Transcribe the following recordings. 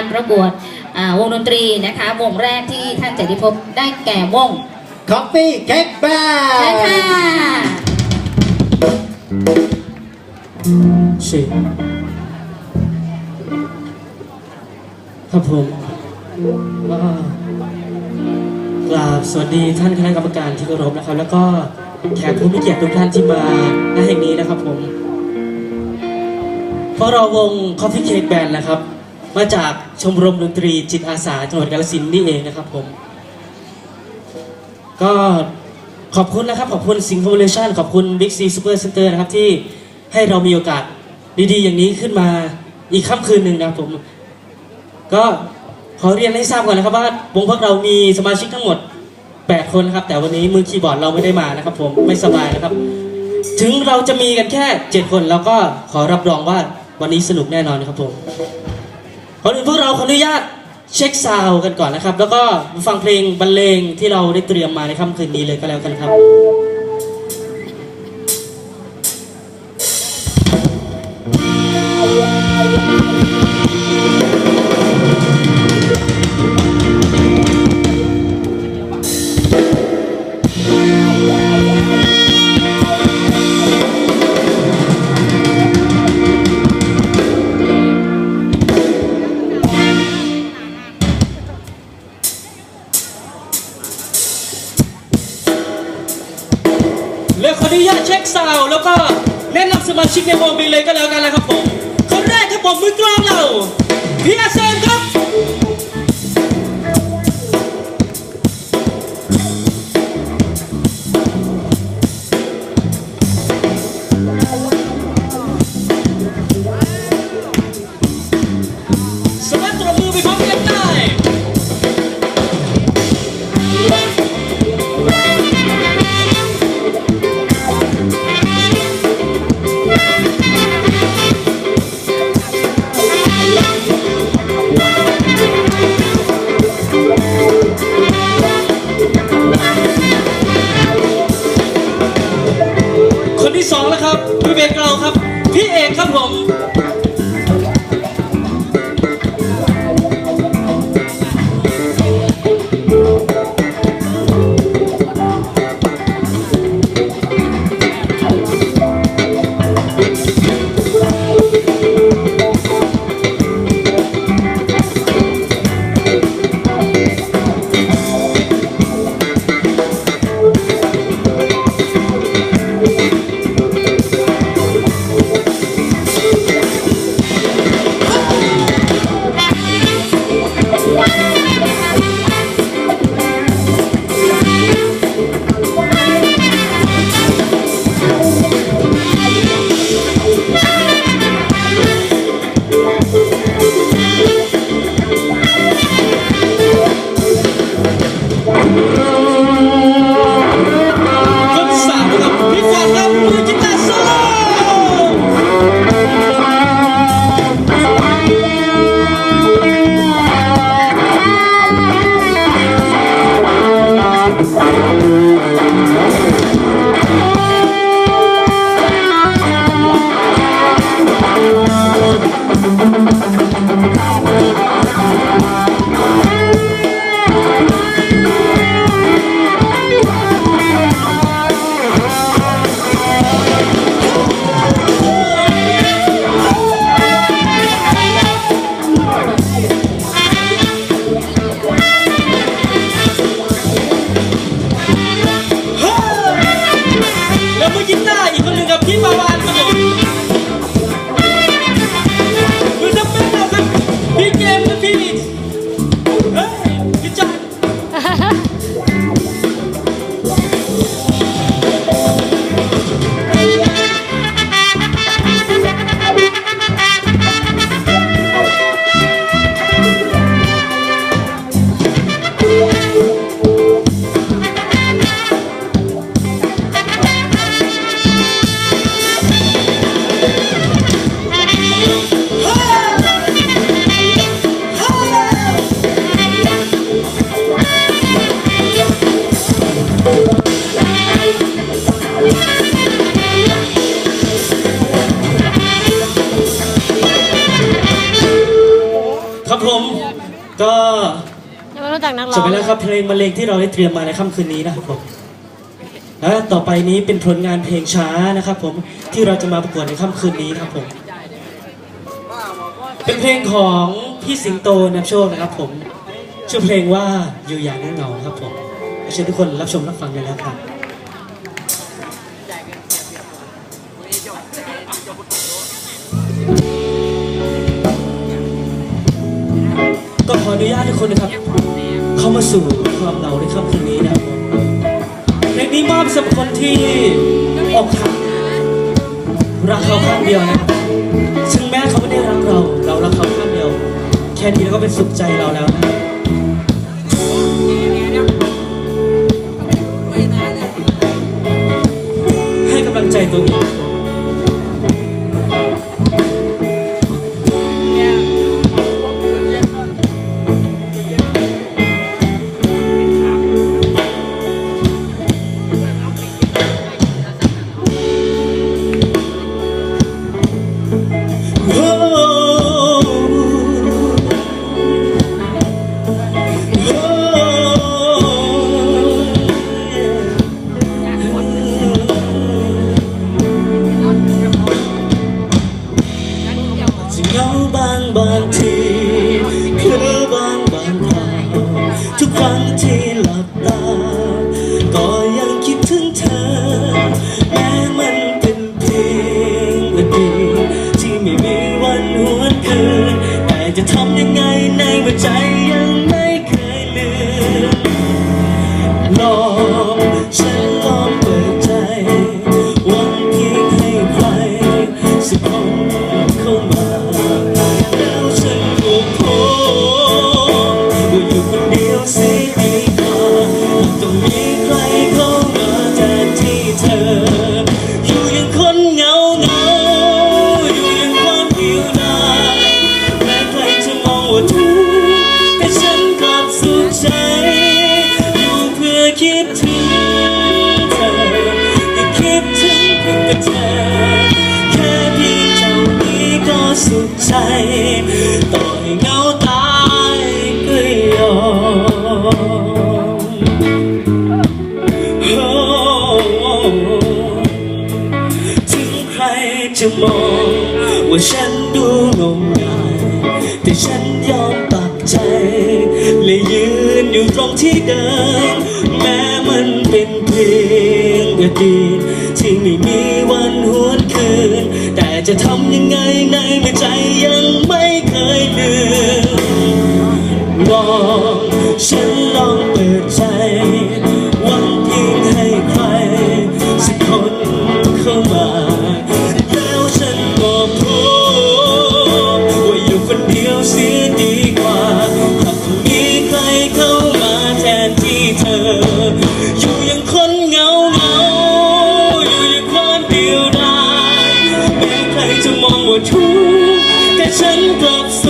การประกวดอ่าวงดนตรีนะคะ วงแรกที่ท่านจะได้พบได้แก่วงคอฟฟี่เค้กแบใช่นค่ะชิครับผมก็กราบสวัสดีท่านคณะกรรมการที่เคารพนะครับ แล้วก็แขกผู้มีเกียรติทุกท่านที่มาณแห่งนี้นะครับผมพวกเราวง Coffee Cake Band นะครับ มาจากชมรมดนตรีจิตอาสาจังหวัดกาฬสินธุ์นี่เองนะครับผม ก็ขอบคุณนะครับ ขอบคุณสิงคโปร์เลชั่นขอบคุณ Big C Super Center นะครับที่ให้เรามีโอกาสดีๆ อย่างนี้ขึ้นมาอีกค่ำคืนหนึ่งนะครับผม ก็ขอเรียนให้ทราบก่อนนะครับว่าวงพวกเรามีสมาชิกทั้งหมด 8 คนนะครับ แต่วันนี้มือคีย์บอร์ดเราไม่ได้มานะครับ ผมไม่สบายนะครับ ถึงเราจะมีกันแค่ 7 คนเราก็ขอรับรองว่าวันนี้สนุกแน่นอนนะครับผม ก่อนอื่นพวกเราขออนุญาตเช็คซาวกันก่อนนะครับ แล้วก็ฟังเพลงบรรเลงที่เราได้เตรียมมาในค่ำคืนนี้เลยก็แล้วกันครับแล้ ชิกในวงไปเลยก็แล้วกันนะครับผมคนแรกครับผมมือกลองเราพี่อาเซนครับ ยังไม่รู้จักนักร้จบไปแล้วครับเพลงบรรเลงที่เราได้เตรียมมาในค่ำคืนนี้นะครับผมและต่อไปนี้เป็นผลงานเพลงช้านะครับ ผมที่เราจะมาประกวดในค่ำคืนนี้นะครับผม เป็นเพลงของพี่สิงโตนำโชคนะครับ ผมชื่อเพลงว่าอยู่อย่างเงาครับผมเชิญทุกคนรับชมรับฟังกันแล้วครับ ออนุญาตทุกคนนะครับ เข้ามาสู่ความเหงาในค่ำคืนนี้นะครับเพลงนี้มอบสำหรับคนที่อกหักรักเขาข้างเดียวนะครับถึงแม้เขาไม่ได้รักเรา เรารักเขาข้างเดียว แค่นี้เราก็เป็นสุขใจเราแล้วนะครับให้กำลังใจตัวเอง มีวันหวนคืนแต่จะทำยังไงในหัวใจยังไม่เคยลืมลอ ฉันดูงมงายแต่ฉันยอมปักใจ และยืนอยู่ตรงที่เดิม แม้มันเป็นเพียงอดีตที่ไม่มีวันหวนคืน แต่จะทำยังไงในเมื่อใจยังไม่เคยลืมลองฉันลองเปิดใจ ฉันกลับสุ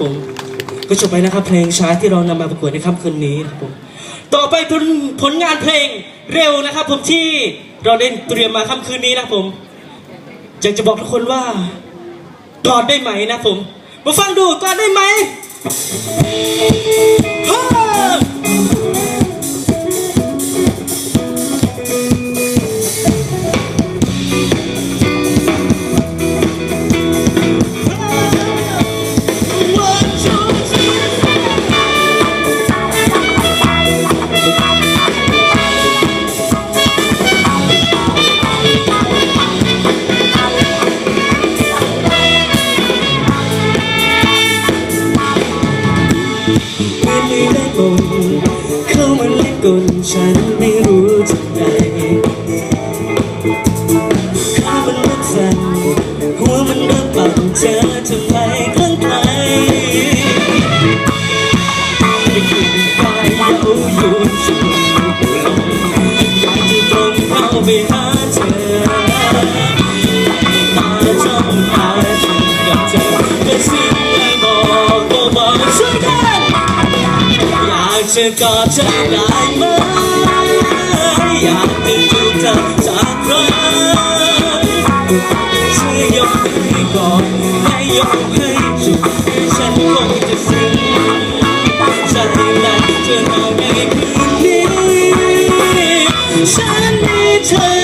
ผมก็จบไปนะครับ เพลงช้าที่เรานำมาประกวดในค่ำคืนนี้นะครับผมต่อไปผลผลงานเพลงเร็วนะครับ ผมที่เราได้เตรียมมาค่ำคืนนี้นะครับผมอยากจะบอกทุกคนว่ากอดได้ไหมนะผม มาฟังดูกอดได้ไหม ได้ได้บนเข้ามาเล่นกลฉันไม่รู้จะไงข้ามันเริ่มสั่นหัวมันเริ่มปั่นเจอทำไมคลั่งไคล้ไม่คิดไปเย้าโยนชูลงอยากจะตรงเข้าไปหาเธอตาจ้องตาจูบกับเธอ จะกอดเธอได้ไหมอยากจะจูบเธอสักครั้งช่วยยกให้กอดและยกให้จูบฉันคงจะซึ้งใจและเธอเอาในคืนนี้ฉันมีเธอ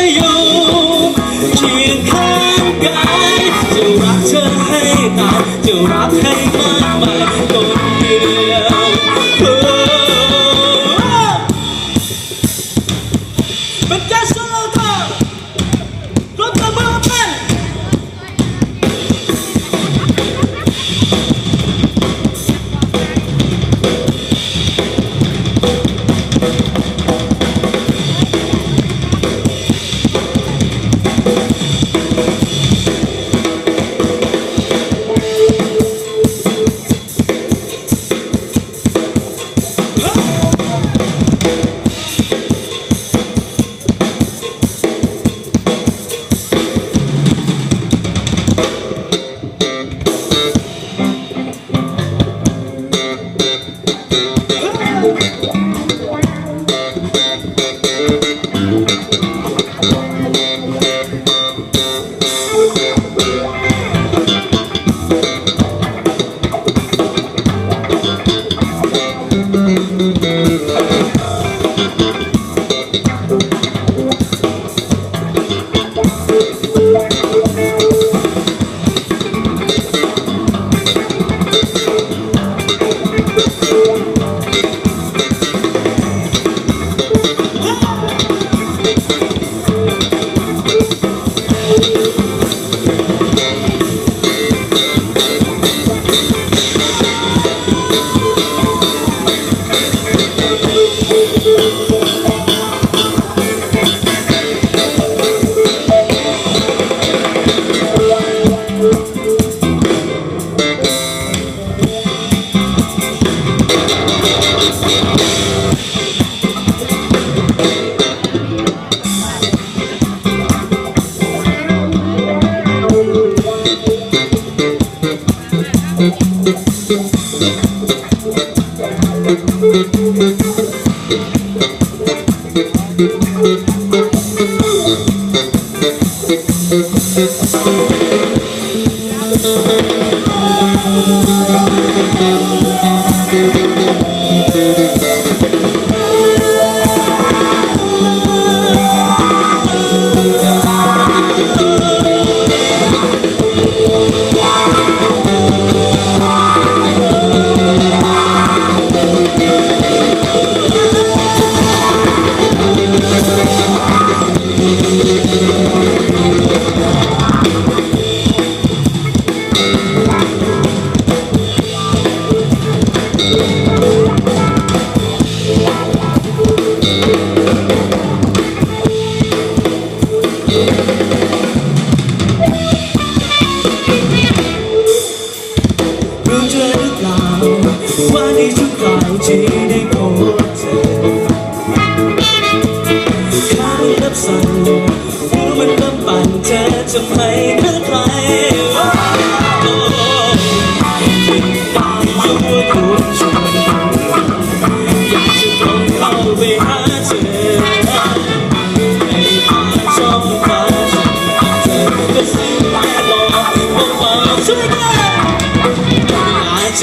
เ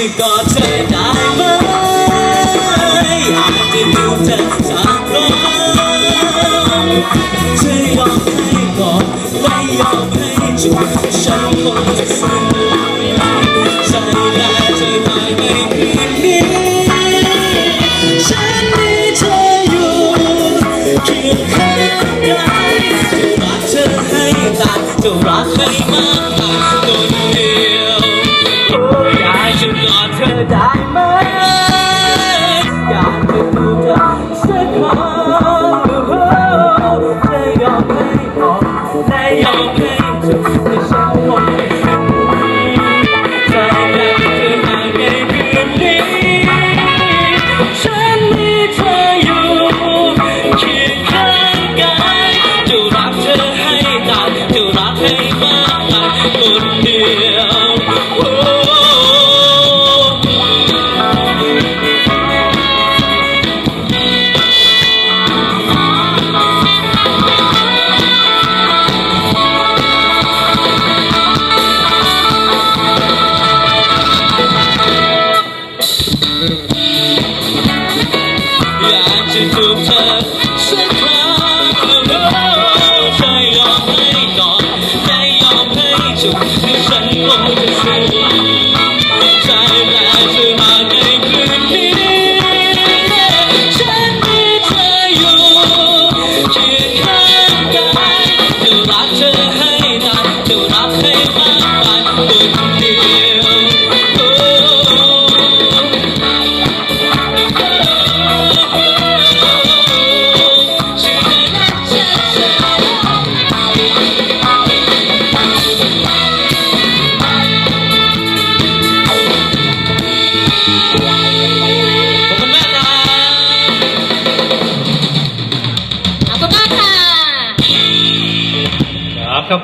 จะกอดเธอได้ไหมอยากจะดูเธอจากครั้งเยอมให้กอดและยอมให้จูบฉันคงจะญใจและเธอไมไม่ผิดนี้ฉันมีเธออยู่คียข้างกายจะกเธอให้ตาจะรักให้มาก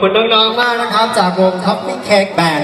คุณน้องๆมากนะครับ จากวงท็อปปี้เค้กแบน